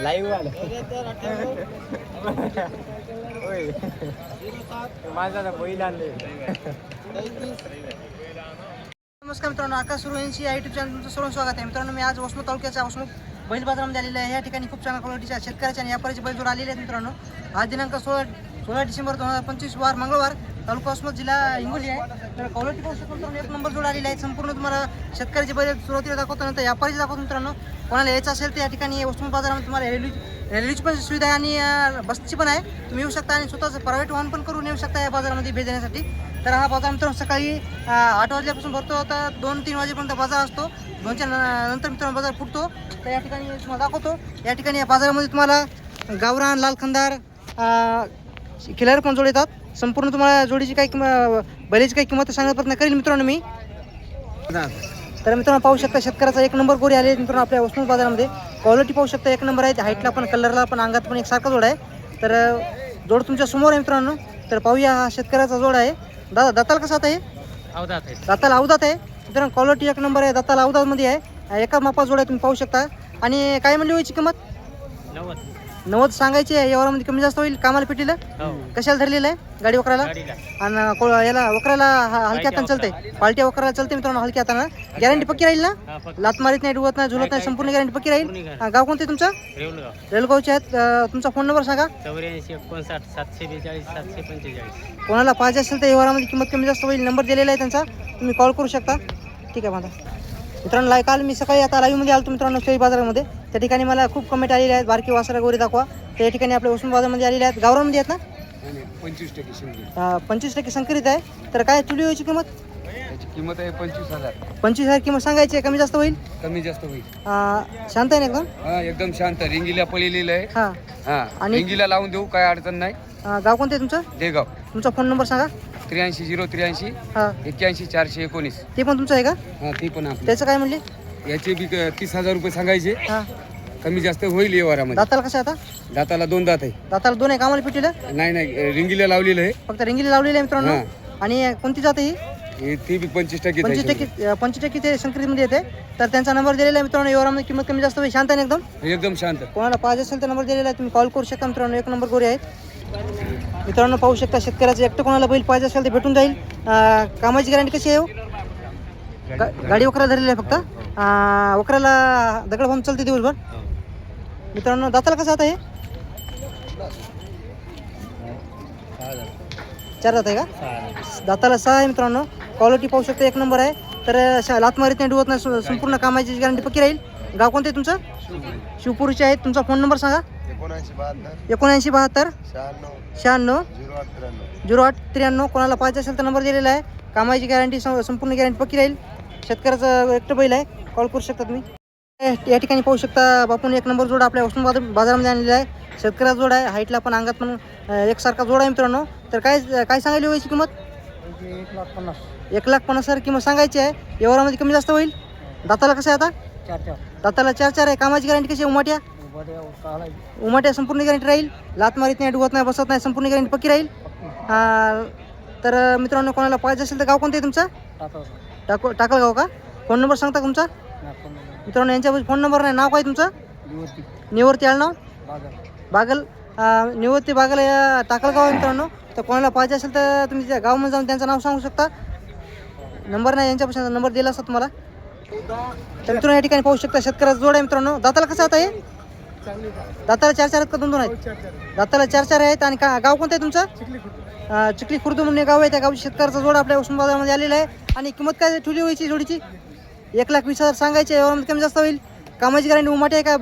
Live आलं होय माझा बैल आणले. नमस्कार मित्रांनो आकाश सुरू यांची या युट्यूब चॅनल तुमचं सर्व स्वागत आहे. मित्रांनो मी आज वसमत तालुक्याच्या वसमत बैल बाजारामध्ये आलेले आहे. या ठिकाणी खूप चांगल्या क्वालिटीच्या शेतकऱ्याच्या आणि व्यापाऱ्याचे बैल जोड आलेले आहेत मित्रांनो. आज दिनांक सोळा सोळा डिसेंबर दोन हजार पंचवीस वार मंगळवार. तालुका वसमत जिल्हा हिंगोली आहे. तर क्वालिटी पाहू शकतो मित्रांनो एक नंबर जोड आलेला आहे. संपूर्ण तुम्हाला शेतकऱ्याचे बैल सुरुवातीला दाखवतो नंतर व्यापारीचे दाखवतो मित्रांनो. कोणाला यायचं असेल तर या ठिकाणी वसमत बाजारामध्ये तुम्हाला रेल्वे रेल्वेची पण सुविधा आहे आणि बसची पण आहे. तुम्ही येऊ शकता आणि स्वतःचं प्रायव्हेट वाहन पण करून येऊ शकता या बाजारामध्ये भेट देण्यासाठी. तर हा बाजार मित्रांनो सकाळी आठ वाजल्यापासून भरतो. तर दोन तीन वाजेपर्यंत बाजार असतो. दोनच्या नंतर मित्रांनो बाजार फुटतो. तर या ठिकाणी तुम्हाला दाखवतो. या ठिकाणी या बाजारामध्ये तुम्हाला गावरान लाल खंदार खिलार पण जोड येतात. संपूर्ण तुम्हाला जोडीची काही किंमत बैलाची काही किंमत सांगण्याचा प्रयत्न करेल मित्रांनो मी. तर मित्रांनो पाहू शकता शेतकऱ्याचा एक नंबर गोरी आले मित्रांनो आपल्या वस्तू बाजारामध्ये. क्वालिटी पाहू शकता एक नंबर आहे हाईटला पण कलरला पण अंगात पण एक सारखा जोड आहे. तर जोड तुमच्यासमोर आहे मित्रांनो. तर पाहूया हा शेतकऱ्याचा जोड आहे. दादा दाताल कसा आहे. दाताला अवधात आहे. मित्रांनो क्वालिटी एक नंबर आहे दाताला अवधातमध्ये आहे. एका मापा जोड आहे तुम्ही पाहू शकता. आणि काय म्हणली व्हायची किंमत? नव्वद. नव्वद सांगायची आहे यावरामध्ये कमी जास्त होईल कामाला पेटीला हो. कशाला धरलेलं आहे? गाडी वकराला? आणि याला वकराला ह- हलक्या हाताने चालते पालट्या वकराला चालते मित्रांनो हलक्या हातानं. गॅरंटी पक्की राहील ना? लात मारीत नाही डुवत नाही झुलत नाही संपूर्ण गॅरंटी पक्की राहील? गाव कोणते तुमचं? रेलगावचे आहेत. तुमचा फोन नंबर सांगा. चौऱ्याऐंशी एकोणसाठ सातशे बेचाळीस सातशे पंचेचाळीस. कोणाला पाहिजे असेल तर व्यवहारामध्ये किंमत कमी जास्त होईल नंबर दिलेला आहे त्यांचा. तुम्ही कॉल करू शकता. ठीक आहे माझा मित्रांनो लाय काल मी सकाळी आता लाईव्हमध्ये आलो मित्रांनो शेळी बाजारामध्ये. त्या ठिकाणी मला खूप कमेंट आलेले आहेत. बारकी वासरा गोरी दाखवा. त्या ठिकाणी आपल्या उस्मान बाजारमध्ये आलेले आहेत. गावरामध्ये आहेत ना? पंचवीस टक्के पंचवीस टक्के संकरित आहे. तर काय चुली व्हायची किंमत? याची किंमत आहे पंचवीस हजार. पंचवीस हजार किंमत सांगायची आहे. कमी जास्त होईल? कमी जास्त होईल. शांत आहे ना एकदम? हा एकदम शांत. रिंगीला पळलेलं आहे. हां. हा आणि- रिंगीला लावून देऊ काय अडचण नाही. गाव कोणतं आहे तुमचं? देगाव. तुमचा फोन नंबर सांगा. त्र्याऐंशी झिरो त्र्याऐंशी हां. एक्क्याऐंशी चारशे एकोणीस. ते पण तुमचं आहे का? हा ती पण आपली. त्याचं काय म्हणले? याचे बी क- तीस हजार रुपये सांगायचे. हां. कमी जास्त होईल व्यवहारामध्ये. दाताला कसं आहे आता? दाताला दोन दात आहे. दाताला दोन आहे कामाला पिटीला नाही नाही रिंगीला लावलेलं आहे. फक्त रिंगीला लावलेली आहे मित्रांनो. आणि कोणती जात आहे ही? हे ती बी पंचवीस टक्के पंचवीस टक्के पंचवीस टक्के ते संक्रितमध्ये येते. तर त्यांचा नंबर दिलेला आहे मित्रांनो. व्यवहारामध्ये किंमत कमी जास्त होईल. शांत आहे ना एकदम? एकदम शांत. कोणाला पाहिजे असेल तर नंबर दिलेला आहे. तुम्ही कॉल करू शकता मित्रांनो. एक नंबर गोरे आहेत. मित्रांनो पाहू शकता शेतकऱ्याचं एकटं कोणाला बैल पाहिजे असेल तर भेटून जाईल. कामाची गॅरंटी कशी आहे हो? गा- गाडी वकरा धरलेली आहे फक्त. वकऱ्याला वकराला दगड भाऊन चालते दिवसभर. मित्रांनो दाताला कसं आता हे? चार दात आहे का? दाताला सहा आहे मित्रांनो. क्वालिटी पाहू शकता एक नंबर आहे. तर अशा लात मारीत नाही डुवत नाही संपूर्ण कामाची गॅरंटी पक्की राहील. गाव कोणते तुमचं? शिवपूरचे आहेत. तुमचा फोन नंबर सांगा. एकोणऐंशी बहात्तर. एकोणऐंशी बहात्तर. शहाण्णव. झिरो आठ त्र्याण्णव. कोणाला पाहिजे असेल तर नंबर दिलेला आहे. कामाची गॅरंटी संपूर्ण गॅरंटी पक्की राहील. शेतकऱ्याचं एकटं बैल आहे. कॉल करू शकता तुम्ही. या- ठिकाणी पाहू शकता बापून एक नंबर जोड आपल्या वस्तू बाजार बाजारामध्ये आणलेला आहे. शेतकऱ्याचा जोड आहे. हाईटला पण अंगात पण एकसारखा जोड आहे मित्रांनो. तर काय काय सांगायली व्हायची किंमत? एक लाख पन्नास. एक लाख पन्नास हजार किंमत सांगायची आहे. व्यवहारामध्ये कमी जास्त होईल. दाताला कसं आहे आता? चार चार. दाताला चार चार आहे. कामाची गॅरंटी कशी आहे? उमाट्या उमाट्या संपूर्ण गॅरंटी राहील. लात मारीत नाही डुवत नाही बसत नाही संपूर्ण गॅरंटी पक्की राहील. तर मित्रांनो कोणाला पाहिजे असेल तर गाव कोणतं आहे तुमचं? टाको टाकळगाव का? फोन नंबर सांगता तुमचा? मित्रांनो यांच्या फोन नंबर नाही. नाव काय तुमचं? निवर्ती आडनाव बागल. आ, निवर्ती बागल या टाकळगाव आहे मित्रांनो. तर कोणाला पाहिजे असेल तर तुम्ही त्या गावामध्ये जाऊन त्यांचं नाव सांगू शकता. नंबर नाही यांच्यापासून नंबर दिला असता तुम्हाला. तर मित्रांनो या ठिकाणी पाहू शकता शेतकऱ्याचा जोड आहे मित्रांनो. दाताला कसं आता हे? दाताला चार चार आहेत का दोन दोन आहेत. दाताला चार चार आहेत. आणि का गाव कोणतं आहे तुमचं? चिखली खुर्द. म्हणून गाव आहे. त्या गावची शेतकऱ्याचा जोड आपल्या उस्मान बाजारामध्ये आलेला आहे. आणि किंमत काय ठेवली व्हायची जोडीची? एक लाख वीस हजार सांगायचे यावर कमी जास्त होईल. कामाची गॅरंटी उमाटे आहे का?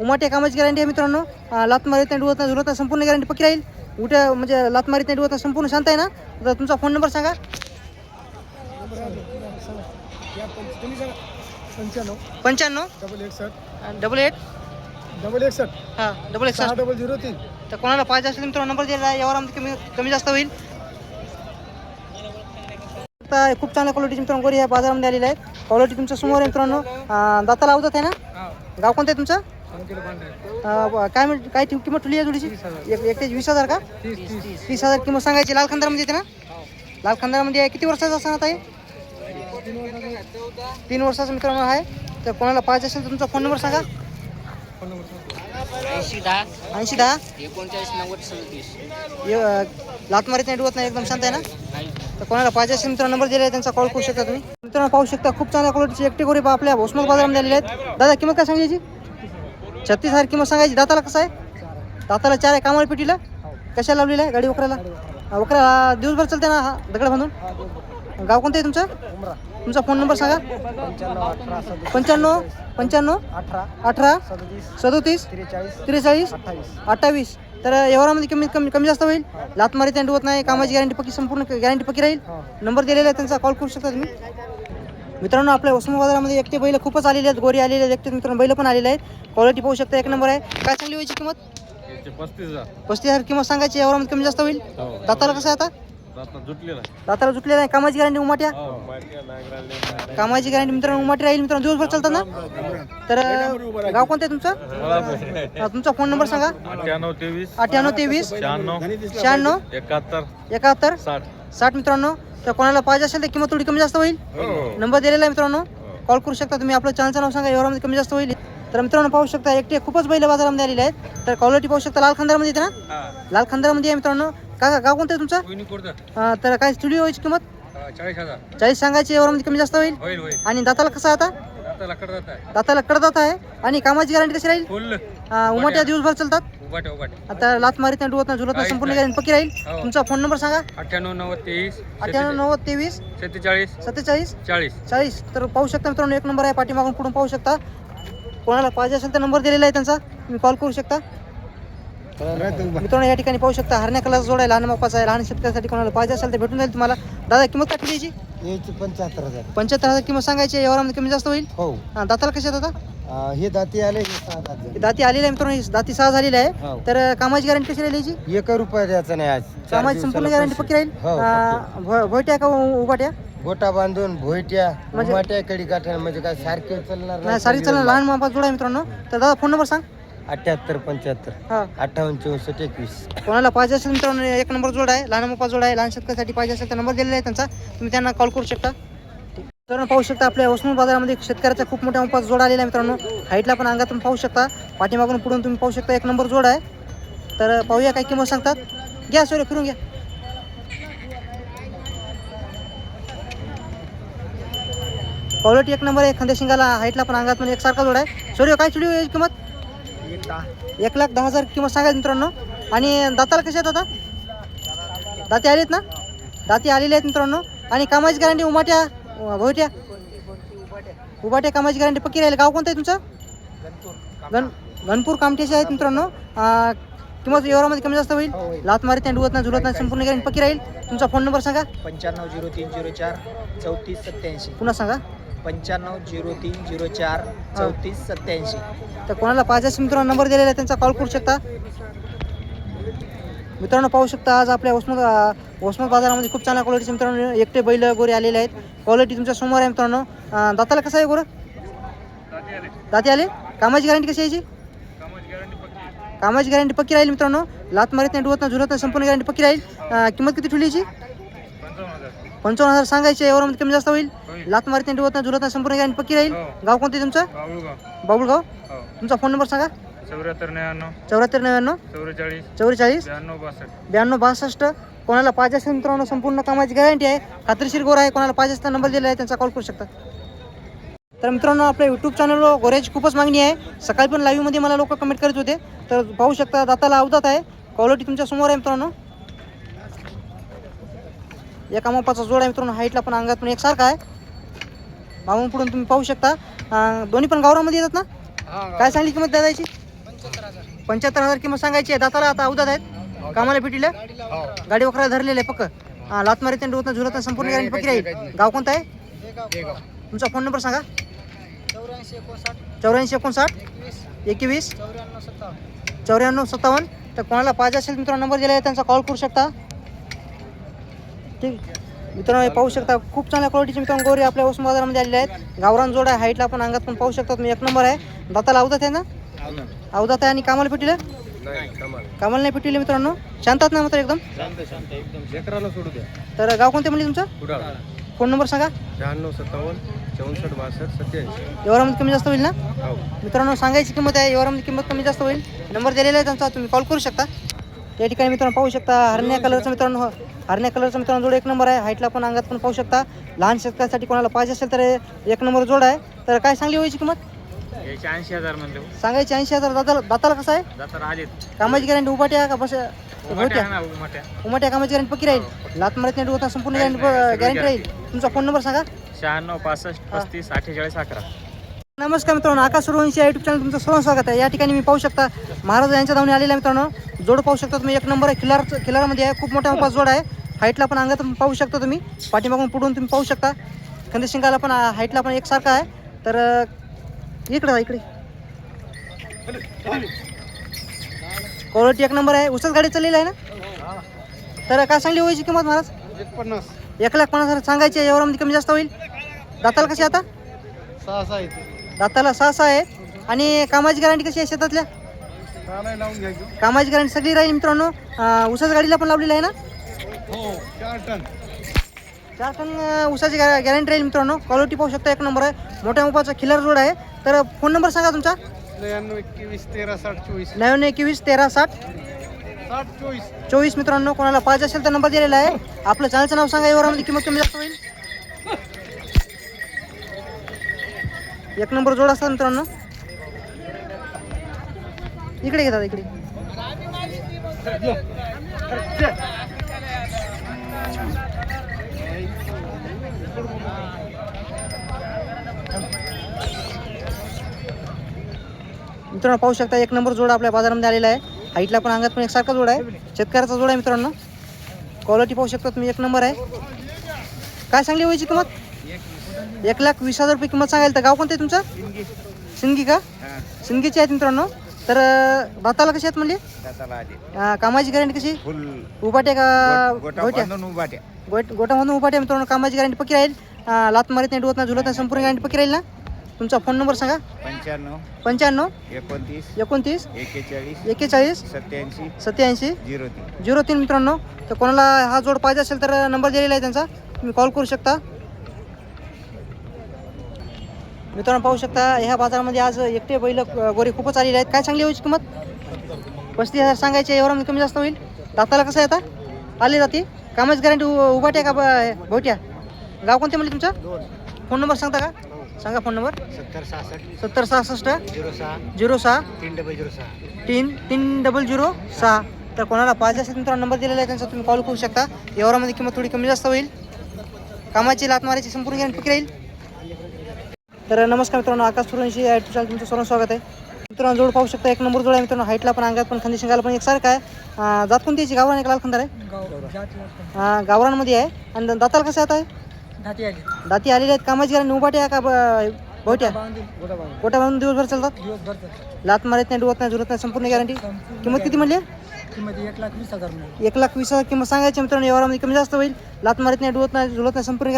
उमाटे कामाची गॅरंटी आहे मित्रांनो. लात मारीत नाही डुवत नाही नाही. संपूर्ण गॅरंटी पक्की राहील. उठ्या म्हणजे लात मारीत नाही डुवत संपूर्ण शांत आहे ना? तर तुमचा फोन नंबर सांगा. पंच्याण्णव. पंच्याण्णव? डबल एकसष्ट. डबल एट डबल एकसष्ट. हां डबल एक सहा डबल झिरो तीन. तर कोणाला पाहिजे असेल तर मित्रांनो नंबर दिलेला आहे. यावर आमचं कमी कमी जास्त होईल. आता खूप चांगल्या क्वालिटीची मित्रांनो गोरी आहे बाजारामध्ये आलेली आहे क्वालिटी तुमच्यासमोर आहे मित्रांनो. अं, दाताला आहे ना? गाव कोणतं आहे तुमचं? अं, ब- काय मिळ काय ठेव- किंमत ठेवली आहे जोडीची? एक ते वीस हजार का? तीस हजार किंमत सांगायची. लाल खंदारामध्ये येते ना? लाल खंदारामध्ये आहे किती वर्षाचा असणार आता हे? तीन वर्षाचा मित्रांनो आहे. तर कोणाला पाहिजे असेल तर तुमचा फोन नंबर सांगा. ऐंशी दहा. ऐंशी दहा? एकोणचाळीस नव्वद सदतीस. ये- लात मारीत नाही डुवत नाही एकदम शांत आहे ना? तर कोणाला पाहिजे असेल मित्रांनो नंबर दिला आहे त्यांचा कॉल करू शकता तुम्ही. मित्रांनो पाहू शकता खूप चांगल्या क्वालिटीची एकटी गोरी आपल्या उस्मान बाजारामध्ये आलेले आहेत. दादा किंमत काय सांगायची? छत्तीस हजार किंमत सांगायची. दाताला कसं आहे? दाताला चार आहे कामाला पेटीला? कशा लावलेला आहे? गाडी वकराला वकरा दिवसभर चालते ना हा दगड बांधून? गाव कोणतं आहे तुमचं? तुमचा फोन नंबर सांगा. पंच्याण्णव पंच्याण्णव अठरा अठरा सदतीस त्रेचाळीस अठ्ठावीस. तर व्यवहारामध्ये कमी कमी कमी जास्त होईल. लात मारी त्यांनी होत नाही कामाची गॅरंटी पक्की संपूर्ण गॅरंटी पक्की राहील. नंबर दिलेला आहे त्यांचा कॉल करू शकता तुम्ही. मित्रांनो आपल्या उस्मान बाजारामध्ये एकटे बैल खूपच आलेले आहेत. गोरी आलेले आहेत एकटे मित्रांनो बैल पण आलेले आहेत. क्वालिटी पाहू शकता एक नंबर आहे. काय चांगली व्हायची किंमत? पस्तीस हजार. पस्तीस हजार किंमत सांगायची यावरामध्ये कमी जास्त होईल. दाताला कसं आहे आता? दाताला जुटलेला आहे. कामाची गॅरंटी उमाट्या? कामाची गॅरंटी मित्रांनो उमाटी राहील मित्रांनो. दिवसभर चालतात ना? तर गाव कोणतं आहे तुमचं? हा, तुमचा फोन नंबर सांगा. अठ्ठ्याण्णव तेवीस. अठ्ठ्याण्णव तेवीस. शहाण्णव. शहाण्णव. एकाहत्तर. एकाहत्तर. साठ. साठ मित्रांनो. तर कोणाला पाहिजे असेल तर किंमत थोडी कमी जास्त होईल. नंबर दिलेला आहे मित्रांनो. कॉल करू शकता तुम्ही. आपलं चॅनलचं नाव सांगा. यावरामध्ये कमी जास्त होईल. तर मित्रांनो पाहू शकता एकटे खूपच बैल बाजारामध्ये आलेले आहेत. तर क्वालिटी पाहू शकता. लाल खंदारमध्ये येते ना? लाल खंदारमध्ये आहे मित्रांनो. का गाव कोणतं आहे तुमचं? अं, तर काय स्टुडिओ व्हायची किंमत? चाळीस हजार. चाळीस सांगायची यावरामध्ये कमी जास्त होईल? होईल होईल. आणि दाताला कसं आहे आता? आता लकड जात आहे. दाताला कडदात आहे. आणि कामाची गॅरंटी कशी राहील? फुल. अं, उमाट्या दिवसभर चालतात? आता लात मारीत नाही डुवत नाही झुलत नाही संपूर्ण. गॅरंटी पक्की राहील? हो. तुमचा फोन नंबर सांगा. अठ्ठ्याण्णव नव्वद तेवीस अठ्ठ्याण्णव नव्वद तेवीस सत्तेचाळीस सत्तेचाळीस चाळीस. चाळीस. तर पाहू शकता मित्रांनो एक नंबर आहे पाठीमागून पुढून पाहू शकता. कोणाला पाहिजे असेल तर नंबर दिलेला आहे त्यांचा. तुम्ही कॉल करू शकता. मित्रांनो या ठिकाणी पाहू शकता हरण्या कलर जोड आहे लहान मापाचा आहे लहान शेतकऱ्यासाठी कोणाला पाहिजे असेल तर भेटून जाईल तुम्हाला. दादा किंमत काय ठेवायची याची? पंच्याहत्तर हजार. पंच्याहत्तर हजार किंमत सांगायची यावरामध्ये कमी जास्त होईल? हो. हा, दाताला कसे दादा? हे दाती आले हे सहा दात. दाती आलेली आहे मित्रांनो ही दाती सहा झालेली आहे. हो. तर कामाची गॅरंटी कशी राहील याची? एक रुपया द्यायचा नाही आज. चार कामाची संपूर्ण दिवसाला गॅरंटी पैसे. पक्की राहील? हो अं, भो- भोयट्या का उ- उभाट्या? गोटा बांधून भोयट्या म्हणजे- कडी गाठ्या म्हणजे काय सारखे चालणार नाही. सारखी चालणार लहान मापा जोड आहे मित्रांनो. तर दादा फोन नंबर सांग. अठ्याहत्तर पंच्याहत्तर. हा. अठ्ठावन्न चौसष्ट एकवीस. कोणाला पाहिजे असेल मित्रांनो एक नंबर जोड आहे लहान मोठा जोड आहे लहान शेतकऱ्यासाठी पाहिजे असेल तर नंबर दिलेला आहे त्यांचा. तुम्ही त्यांना कॉल करू शकता. तर पाहू शकता आपल्या उस्मान बाजारामध्ये शेतकऱ्याचा खूप मोठ्या मोठा जोड आलेला आहे मित्रांनो. हाईटला पण अंगातून पाहू शकता. पाठीमागून पुढून तुम्ही पाहू शकता एक नंबर जोड आहे. तर पाहूया काय किंमत सांगतात. घ्या सोरे फिरून घ्या. क्वालिटी एक नंबर आहे खांद्या शिंगाला हाईटला पण अंगात पण एकसारखा जोड आहे. सोरे काय चुडी एक लाख दहा हजार किंमत सांगायचं मित्रांनो. आणि दाताला कसे आहेत आता दाती आलेत ना? दाती आलेले आहेत मित्रांनो. आणि कामाची गॅरंटी उमाट्या अं, भोयट्या उभाट्या कामाची गॅरंटी पक्की राहील. गाव कोणतं आहे तुमचं? गण गणपूर कामठ्याचे आहेत मित्रांनो. किंमत व्यवहारामध्ये कमी जास्त होईल. लात मारीत नाही डुवत नाही झुलत नाही संपूर्ण गॅरंटी पक्की राहील. तुमचा फोन नंबर सांगा. पंच्याण्णव झिरो तीन झिरो चार चौतीस सत्याऐंशी. पुन्हा सांगा. पंच्याण्णव झिरो तीन झिरो चार चौतीस सत्याऐंशी तर कोणाला पाहिजे असेल मित्रांनो नंबर दिलेला आहे त्यांचा कॉल करू शकता. मित्रांनो पाहू शकता आज आपल्या उस्मत उस्मत बाजारामध्ये खूप चांगल्या क्वालिटीचे मित्रांनो एकटे बैल गोरे आलेले आहेत. क्वालिटी तुमच्यासमोर आहे मित्रांनो. अं, दाताला कसं आहे गोरं? दाती आले. कामाची गॅरंटी कशी आहे याची? कामाची गॅरंटी पक्की राहील मित्रांनो. लात मारीत नाही डुवत नाही झुलत नाही संपूर्ण गॅरंटी पक्की राहील. अं, किंमत किती ठेवली याची? पंचावन्न हजार सांगायचे यावरामध्ये कमी जास्त होईल? लात मारीत नाही डुवत नाही झुलत नाही संपूर्ण गॅरंटी पक्की राहील. गाव कोणतं तुमचं? बाबुळगाव. तुमचा फोन नंबर सांगा. चौऱ्याहत्तर न्याण्णव चौऱ्याहत्तर नव्याण्णव. चौवेचाळीस. चौवेचाळीस. ब्याण्णव बासष्ट. ब्याण्णव बासष्ट. कोणाला पाहिजे असेल मित्रांनो संपूर्ण कामाची गॅरंटी आहे. खात्रीशीर गोर आहे कोणाला पाहिजे असेल नंबर दिलेला आहे त्यांचा कॉल करू शकता. तर मित्रांनो आपल्या यूट्यूब चॅनलवर गोऱ्याची खूपच मागणी आहे. सकाळी पण लाईव्हमध्ये मला लोक कमेंट करत होते. तर पाहू शकता दाताला अवधात आहे. क्वालिटी तुमच्यासमोर आहे मित्रांनो. एका मापाचा जोड आहे मित्रांनो हाईटला पण अंगात पण एकसारखा आहे. मागून पुढून तुम्ही पाहू शकता. दोन्ही पण गावरामध्ये येतात ना? काय सांगली किंमत द्यायची पंच्याहत्तर हजार. किंमत सांगायची आहे. दाताला आता अवधात आहेत. कामाला भेटीला? गाडी वखरा धरलेले आहे पक्क. हा लात मारित डोत झुलत संपूर्ण गॅरंटी पक्की राहील गाव कोणतं आहे? तुमचा फोन नंबर सांगा. चौऱ्याऐंशी एकोणसाठ. एकवीस. चौऱ्याण्णव सत्तावन्न. तर कोणाला पाहिजे असेल मित्रांनो नंबर दिला आहे त्यांचा कॉल करू शकता. ठीक मित्रांनो हे पाहू शकता खूप चांगल्या क्वालिटीचे मित्रांनो गोरी आपल्या उस्मान बाजारामध्ये आलेले आहेत. गावरान जोड आहे हाईटला पण अंगात पण पाहू शकता. तुम्ही एक नंबर आहे. दाताला अवधात आहे ना? अवधात आहे आणि कामाला पेटीला कामाला. नाही पेटीले मित्रांनो. शांतात ना मात्र एकदम? लेकराला सोडू द्या. तर गाव कोणते म्हणले तुमचं? फोन नंबर सांगा. शहाण्णव सत्तावन्न चौसष्ट बासष्ट सत्याऐंशी. व्यवहारामध्ये कमी जास्त होईल ना? हो. मित्रांनो सांगायची किंमत आहे व्यवहारामध्ये किंमत कमी जास्त होईल. नंबर दिलेला आहे त्यांचा तुम्ही कॉल करू शकता. या ठिकाणी मित्रांनो पाहू शकता हरण्या कलरचा मित्रांनो हरण्या कलरचा मित्रांनो जोड एक नंबर आहे. हाईटला पण अंगात पण पाहू शकता. लहान शेतकऱ्यासाठी कोणाला पाहिजे असेल तर एक नंबर जोड आहे. तर काय सांगली व्हायची किंमत? ऐंशी हजार म्हणले सांगायची ऐंशी हजार. दाताला दाताला कसं आहे? कामाची गॅरंटी उभाट्या का? बस उमाट्या आहे कामाची गॅरंटी पक्की राहील? लात मारत नाही होता संपूर्ण गॅरंटी राहील. तुमचा फोन नंबर सांगा. शहाण्णव पासष्ट पस्तीस अठ्ठेचाळीस अकरा. नमस्कार मित्रांनो आकाश सुरवंशी या युट्यूब चॅनल तुमचं सर्व स्वागत आहे. या ठिकाणी मी पाहू शकता महाराज यांच्या धावणे आलेला आहे मित्रांनो. जोड पाहू शकता तुम्ही एक नंबर आहे. खिलार खिलारमध्ये आहे. खूप मोठा उपास जोड आहे. हाईटला पण अंगात पाहू शकता तुम्ही. पाठीमागून पुढून तुम्ही पाहू शकता. खंदेशिंगाला पण हाईटला पण एकसारखा आहे. तर इकडे इकडे. क्वालिटी एक नंबर आहे. उसच गाडी चाललेली आहे ना? तर काय सांगली व्हायची किंमत महाराज? पन्नास एक लाख पन्नास हजार सांगायची आहे, यावरामध्ये कमी जास्त होईल. दाताला कशी आता? सहा सहा येते. दाताला सहा सहा आहे. आणि कामाची गॅरंटी कशी आहे शेतातल्या? चालाय लावून घ्यायचो. कामाची गॅरंटी सगळी राहील मित्रांनो. अं, ऊसाच्या गाडीला पण लावलेली आहे ना? हो चार टन. चार टन अं, ऊसाची गॅरंटी राहील मित्रांनो. क्वालिटी पाहू शकता एक नंबर आहे. मोठ्या मोबाचा खिलर जोड आहे. तर फोन नंबर सांगा तुमचा. त्र्याण्णव एकवीस तेरा साठ चोवीस. नव्याण्णव एकवीस तेरा साठ. साठ चोवीस. चोवीस मित्रांनो कोणाला पाहिजे असेल तर नंबर दिलेला आहे. आपलं चॅनलचं नाव सांगा यावरामध्ये किंमत कमी जास्त होईल. एक नंबर जोड असतात मित्रांनो. इकडे घेतात इकडे. मित्रांनो पाहू शकता एक नंबर जोड आपल्या बाजारामध्ये आलेला आहे. हाईटला पण अंगात पण एकसारखा जोड आहे. शेतकऱ्याचा जोड आहे मित्रांनो. क्वालिटी पाहू शकता तुम्ही एक नंबर आहे. काय सांगली व्हायची किंमत? एक लाख वीस हजार रुपये किंमत सांगायला तर गाव कोणतं आहे तुमचं? सिंगी का? सिंगीची आहेत मित्रांनो. तर अं, दाताला कशी आहेत म्हणले? अं, कामाची गॅरंटी कशी? फुल उभाट्या का गोट्या? उभाट्या. गोट गोटामधून उभाट्या मित्रांनो. कामाची गॅरंटी पक्की राहील. अं, लात मारीत नाही डुवत नाही झुलत नाही संपूर्ण गॅरंटी पक्की राहील ना? तुमचा फोन नंबर सांगा. पंच्याण्णव. पंच्याण्णव. एकोणतीस. एकोणतीस. एक्केचाळीस. एक्केचाळीस. सत्याऐंशी. सत्याऐंशी. झिरो तीन. झिरो तीन मित्रांनो. तर कोणाला हा जोड पाहिजे असेल तर नंबर दिलेला आहे त्यांचा. तुम्ही कॉल करू शकता. मित्रांनो पाहू शकता ह्या बाजारामध्ये आज एकटे बैल गोरे खूपच आलेले आहेत. काय चांगली होईल किंमत? पस्तीस हजार सांगायचे एवढा कमी जास्त होईल? दाताला कसं आहे आता? आले जाते? कामाची गॅरंटी उभाट्या का भोट्या गाव कोणते म्हणले तुमचं? फोन नंबर सांगता का? सांगा फोन नंबर. सत्तर सहासष्ट. सत्तर सहासष्ट. झिरो सहा. झिरो सहा. तीन डबल झिरो सहा. तीन तीन डबल झिरो सहा. तर कोणाला पाहिजे असेल मित्रांनो नंबर दिलेला आहे त्यांचा तुम्ही कॉल करू शकता. एवढ्यामध्ये किंमत थोडी कमी जास्त होईल. कामाची लात मारायची संपूर्ण गॅरंटी राहील? तर नमस्कार मित्रांनो आकाश सुरवंशी या चॅनल तुमचं सर्व स्वागत आहे. मित्रांनो जोड पाहू शकता एक नंबर जोड आहे मित्रांनो हाईटला पण अंगात पण खांदी शिंगाला पण एकसारखं आहे. जात कोणती याची? गावरान एक लाल खंदार आहे. गावरानमध्ये आहे. आणि दाताला कसं आता? आहे दाती आलेले आहेत. कामाची गॅरंटी उभाट्या का ब- भोट्या गोटा बांधून दिवसभर चालतात? लात मारत नाही डुवत नाही झुरत नाही संपूर्ण गॅरंटी किंमत किती म्हणली? एक लाख वीस हजार एक लाख वीस हजार किंमत सांगायची मित्रांनो यावरामध्ये कमी जास्त होईल. लात मारत नाही डुवत नाही झुलत नाही संपूर्ण